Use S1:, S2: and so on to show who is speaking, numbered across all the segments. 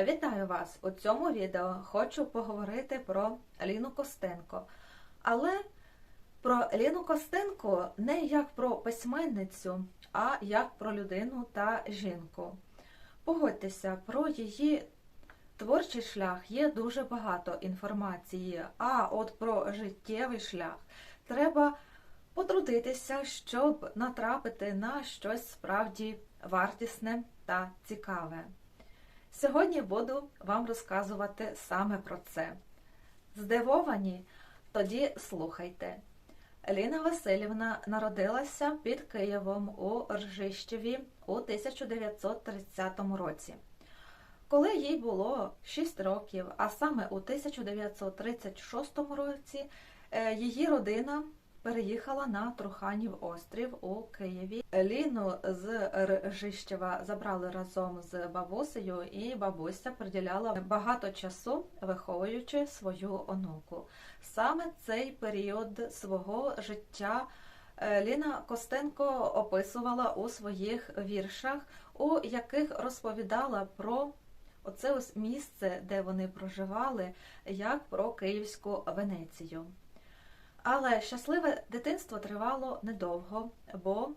S1: Вітаю вас! У цьому відео хочу поговорити про Ліну Костенко. Але про Ліну Костенко не як про письменницю, а як про людину та жінку. Погодьтеся, про її творчий шлях є дуже багато інформації, а от про життєвий шлях треба потрудитися, щоб натрапити на щось справді вартісне та цікаве. Сьогодні буду вам розказувати саме про це. Здивовані? Тоді слухайте. Ліна Васильівна народилася під Києвом у Ржищеві у 1930 році. Коли їй було 6 років, а саме у 1936 році, е, її родина переїхала на Труханів острів у Києві. Ліну з Ржищева забрали разом з бабусею, і бабуся приділяла багато часу, виховуючи свою онуку. Саме цей період свого життя е, Ліна Костенко описувала у своїх віршах, у яких розповідала про оце ось місце, де вони проживали, як про Київську Венецію. Але щасливе дитинство тривало недовго, бо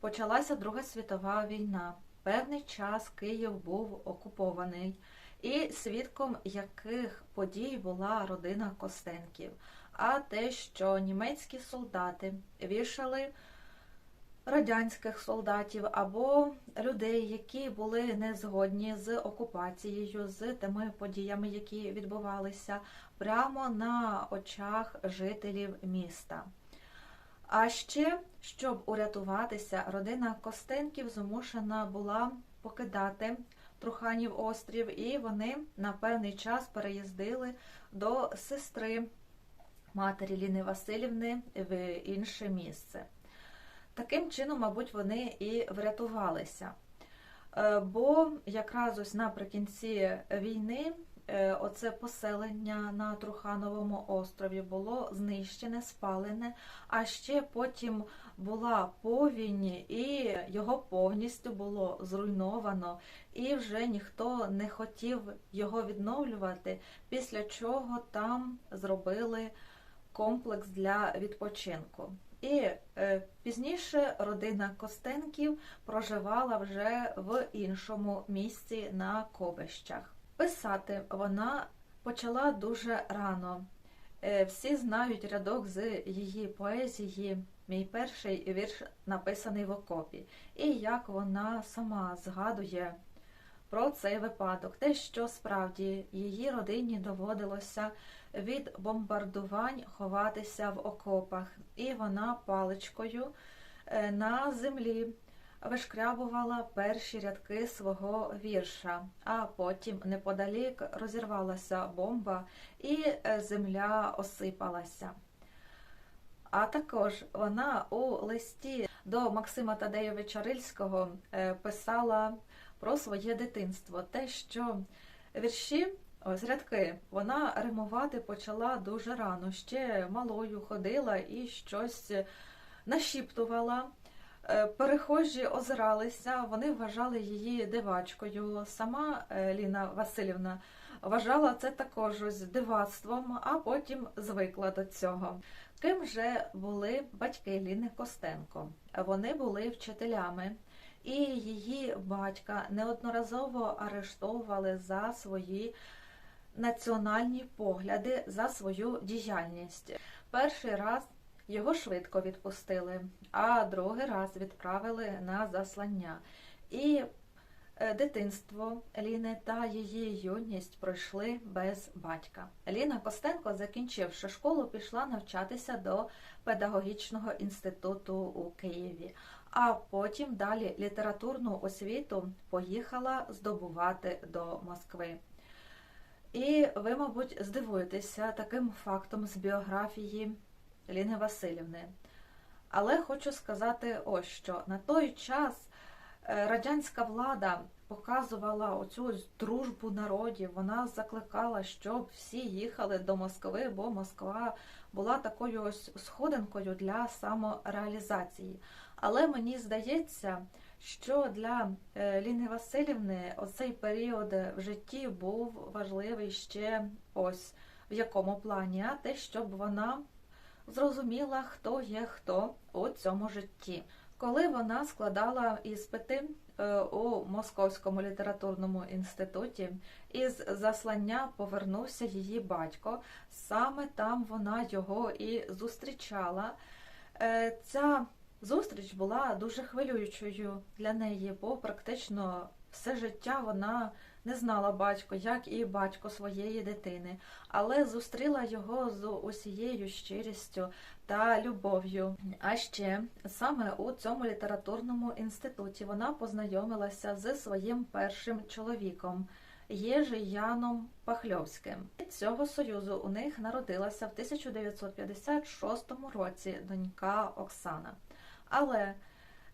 S1: почалася Друга світова війна. Певний час Київ був окупований, і свідком яких подій була родина Костенків. А те, що німецькі солдати вішали радянських солдатів або людей, які були не згодні з окупацією, з тими подіями, які відбувалися, прямо на очах жителів міста. А ще, щоб урятуватися, родина Костенків змушена була покидати Труханів острів, і вони на певний час переїздили до сестри матері Ліни Васильівни в інше місце. Таким чином, мабуть, вони і врятувалися. Е, бо якраз ось наприкінці війни е, оце поселення на Трухановому острові було знищене, спалене, а ще потім була повінь, і його повністю було зруйновано, і вже ніхто не хотів його відновлювати, після чого там зробили комплекс для відпочинку. І е, пізніше родина Костенків проживала вже в іншому місці на Ковищах. Писати вона почала дуже рано. Е, всі знають рядок з її поезії. Мій перший вірш написаний в окопі, і як вона сама згадує про цей випадок, те, що справді її родині доводилося від бомбардувань ховатися в окопах, і вона паличкою е, на землі вишкрябувала перші рядки свого вірша, а потім неподалік розірвалася бомба, і е, земля осипалася. А також вона у листі до Максима Тадеєвича Рильського е, писала про своє дитинство, те, що вірші, ось рядки, вона римувати почала дуже рано, ще малою ходила і щось нашіптувала. Е, перехожі озиралися, вони вважали її дивачкою. Сама е, Ліна Васильівна вважала це також ось дивацтвом, а потім звикла до цього. Ким же були батьки Ліни Костенко? Вони були вчителями і її батька неодноразово арештовували за свої національні погляди, за свою діяльність. Перший раз його швидко відпустили, а другий раз відправили на заслання. І е, Дитинство Ліни та її юність пройшли без батька. Ліна Костенко, закінчивши школу, пішла навчатися до педагогічного інституту у Києві а потім далі літературну освіту поїхала здобувати до Москви. І ви, мабуть, здивуєтеся таким фактом з біографії Ліни Васильівни. Але хочу сказати ось що на той час е, радянська влада показувала оцю дружбу народів, вона закликала, щоб всі їхали до Москви, бо Москва була такою ось сходинкою для самореалізації. Але мені здається, що для е, Ліни Васильівни оцей період в житті був важливий ще ось в якому плані, а те, щоб вона зрозуміла, хто є хто у цьому житті. Коли вона складала іспити е, у Московському літературному інституті, із заслання повернувся її батько. Саме там вона його і зустрічала. Е, Ця зустріч була дуже хвилюючою для неї, бо практично все життя вона не знала батько, як і батько своєї дитини, але зустріла його з усією щирістю та любов'ю. А ще саме у цьому літературному інституті вона познайомилася з своїм першим чоловіком. Єжи Яном Пахльовським. Від цього союзу у них народилася в 1956 році донька Оксана. Але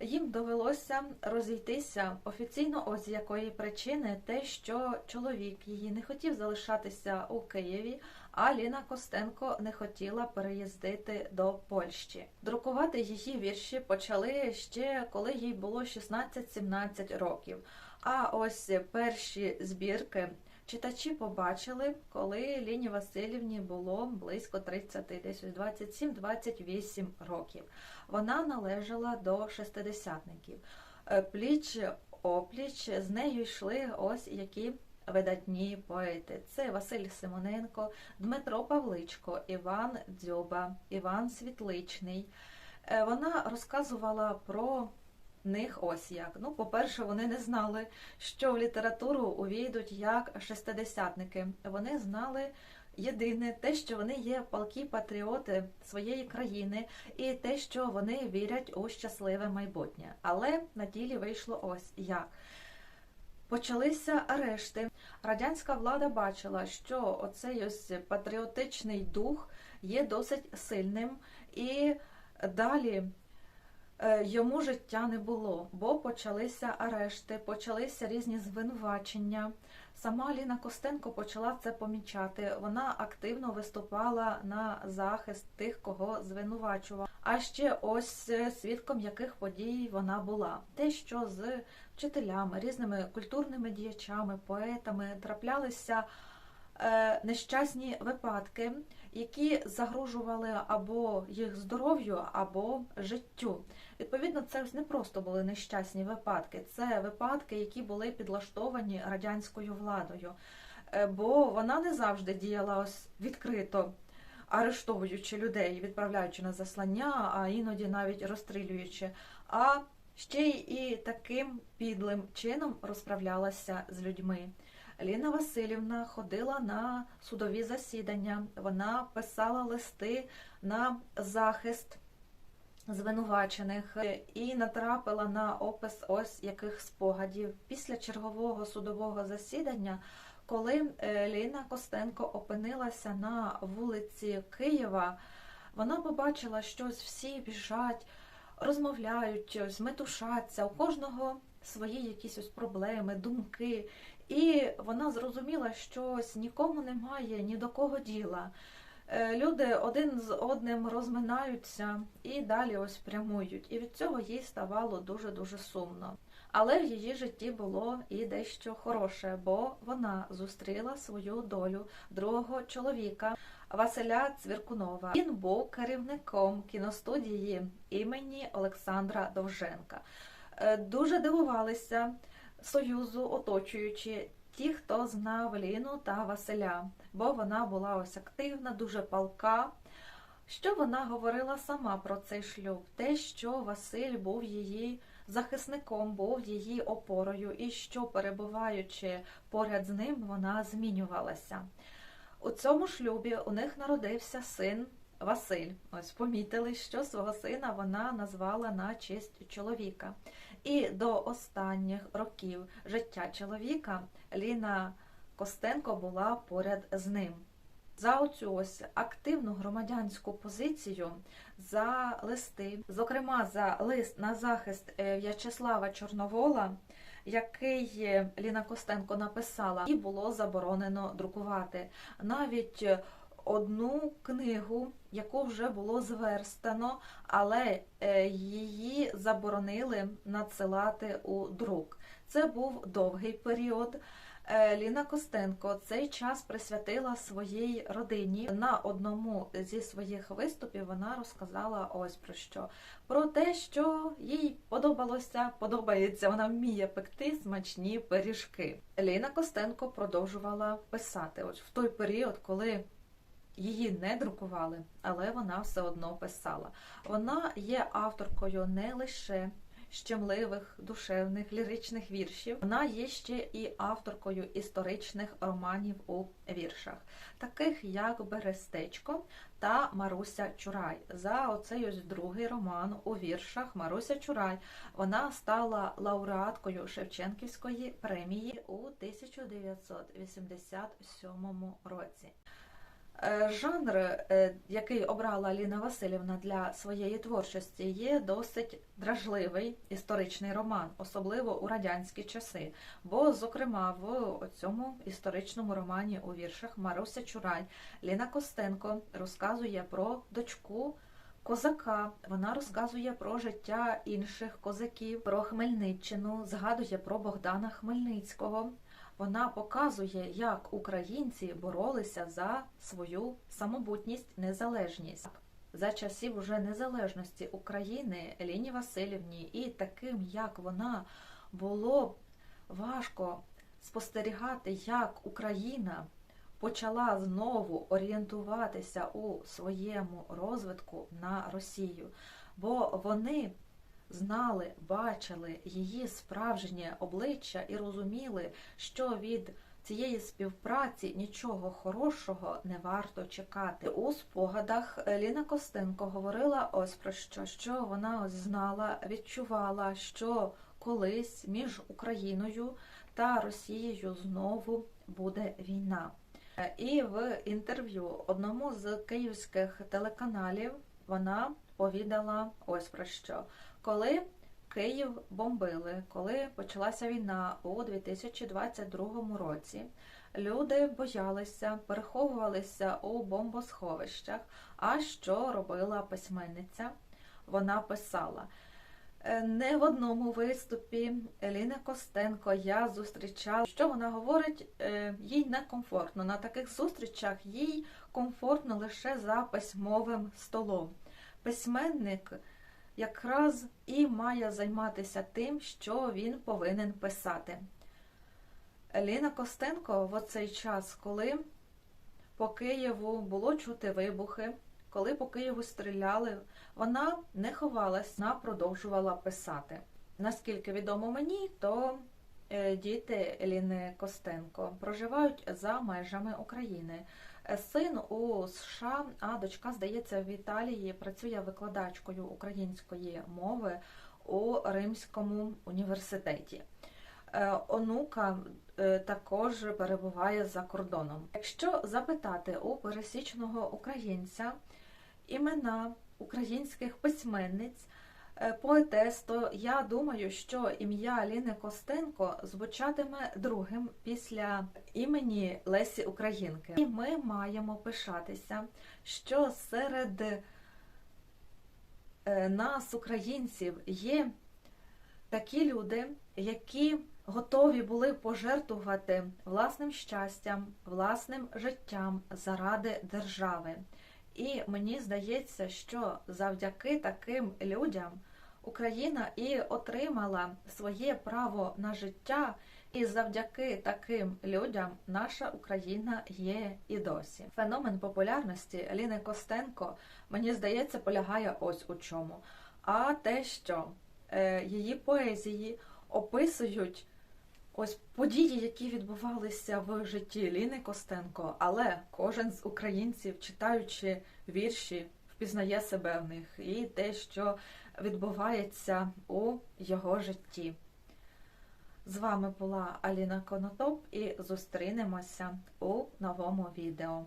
S1: їм довелося розійтися офіційно, ось з якої причини те, що чоловік її не хотів залишатися у Києві, а Ліна Костенко не хотіла переїздити до Польщі. Друкувати її вірші почали ще коли їй було 16-17 років. А ось перші збірки читачі побачили, коли Ліні Васильівні було близько 30, десь 27-28 років. Вона належала до шестидесятників. Е, Пліч опліч з нею йшли ось які видатні поети. Це Василь Симоненко, Дмитро Павличко, Іван Дзьоба, Іван Світличний. Е, Вона розказувала про них ось як. Ну, по-перше, вони не знали, що в літературу увійдуть як шестидесятники. Вони знали єдине те, що вони є палкі патріоти своєї країни, і те, що вони вірять у щасливе майбутнє. Але на ділі вийшло ось як. Почалися арешти. Радянська влада бачила, що оцей ось патріотичний дух є досить сильним, і далі йому життя не було, бо почалися арешти, почалися різні звинувачення. Сама Ліна Костенко почала це помічати. Вона активно виступала на захист тих, кого звинувачував. А ще ось е, свідком яких подій вона була. Те, що з вчителями, різними культурними діячами, поетами траплялися е, нещасні випадки, які загрожували або їх здоров'ю, або життю. Відповідно, це не просто були нещасні випадки, це випадки, які були підлаштовані радянською владою, Е, бо вона не завжди діяла ось відкрито. Арештовуючи людей, відправляючи на заслання, а іноді навіть розстрілюючи, а ще й і таким підлим чином розправлялася з людьми. Ліна Васильівна ходила на судові засідання, вона писала листи на захист звинувачених і натрапила на опис ось яких спогадів. Після чергового судового засідання, коли е, Ліна Костенко опинилася на вулиці Києва, вона побачила, що всі біжать, розмовляють, метушаться, у кожного свої якісь ось проблеми, думки. І вона зрозуміла, що нікому немає ні до кого діла. Е, Люди один з одним розминаються і далі ось прямують. І від цього їй ставало дуже-дуже сумно. Але в її житті було і дещо хороше, бо вона зустріла свою долю другого чоловіка Василя Цвіркунова. Він був керівником кіностудії імені Олександра Довженка. Е, Дуже дивувалися союзу, оточуючи ті, хто знав Ліну та Василя, бо вона була ось активна, дуже палка. Що вона говорила сама про цей шлюб? Те, що Василь був її захисником, був її опорою, і що, перебуваючи поряд з ним, вона змінювалася. У цьому шлюбі у них народився син Василь. Ось помітили, що свого сина вона назвала на честь чоловіка. І до останніх років життя чоловіка Ліна Костенко була поряд з ним. За оцю ось активну громадянську позицію, за листи, зокрема за лист на захист е, В'ячеслава Чорновола, який е, Ліна Костенко написала, і було заборонено друкувати. Навіть е, одну книгу, яку вже було зверстано, але її заборонили надсилати у друк. Це був довгий період. Е, Ліна Костенко цей час присвятила своїй родині. На одному зі своїх виступів вона розказала ось про що: про те, що їй подобалося, подобається, вона вміє пекти смачні пиріжки. Ліна Костенко продовжувала писати. Ось в той період, коли Її не друкували, але вона все одно писала. Вона є авторкою не лише щемливих, душевних, ліричних віршів, вона є ще і авторкою історичних романів у віршах, таких як Берестечко та Маруся Чурай. За оцей ось другий роман у віршах Маруся Чурай вона стала лауреаткою Шевченківської премії у 1987 році. Е, жанр, е, який обрала Ліна Васильівна для своєї творчості, є досить дражливий історичний роман, особливо у радянські часи. Бо, зокрема, в цьому історичному романі у віршах Маруся Чурай Ліна Костенко розказує про дочку. Козака вона розказує про життя інших козаків, про Хмельниччину, згадує про Богдана Хмельницького. Вона показує, як українці боролися за свою самобутність, незалежність. За часів уже незалежності України Еліні Васильівні, і таким, як вона, було важко спостерігати, як Україна почала знову орієнтуватися у своєму розвитку на Росію, бо вони знали, бачили її справжнє обличчя і розуміли, що від цієї співпраці нічого хорошого не варто чекати. У спогадах Ліна Костенко говорила ось про що, що вона ось знала, відчувала, що колись між Україною та Росією знову буде війна. І в інтерв'ю одному з київських телеканалів вона повідала ось про що. Коли Київ бомбили, коли почалася війна у 2022 році, люди боялися, переховувалися у бомбосховищах. А що робила письменниця? Вона писала. «Е, не в одному виступі Еліни Костенко я зустрічала. Що вона говорить, е, їй некомфортно. На таких зустрічах їй комфортно лише за письмовим столом. Письменник якраз і має займатися тим, що він повинен писати. Ліна Костенко в оцей час, коли по Києву було чути вибухи, коли по Києву стріляли, вона не ховалась, вона продовжувала писати. Наскільки відомо мені, то е, діти Еліни Костенко проживають за межами України. Син у США, а дочка, здається, в Італії працює викладачкою української мови у Римському університеті. Е, онука е, також перебуває за кордоном. Якщо запитати у пересічного українця імена українських письменниць, Е, поетес, то я думаю, що ім'я Ліни Костенко звучатиме другим після імені Лесі Українки. І ми маємо пишатися, що серед е, нас, українців, є такі люди, які готові були пожертвувати власним щастям, власним життям заради держави. І мені здається, що завдяки таким людям Україна і отримала своє право на життя, і завдяки таким людям наша Україна є і досі. Феномен популярності Аліни Костенко, мені здається, полягає ось у чому. А те, що е, її поезії описують ось події, які відбувалися в житті Ліни Костенко, але кожен з українців, читаючи вірші, впізнає себе в них і те, що відбувається у його житті. З вами була Аліна Конотоп і зустрінемося у новому відео.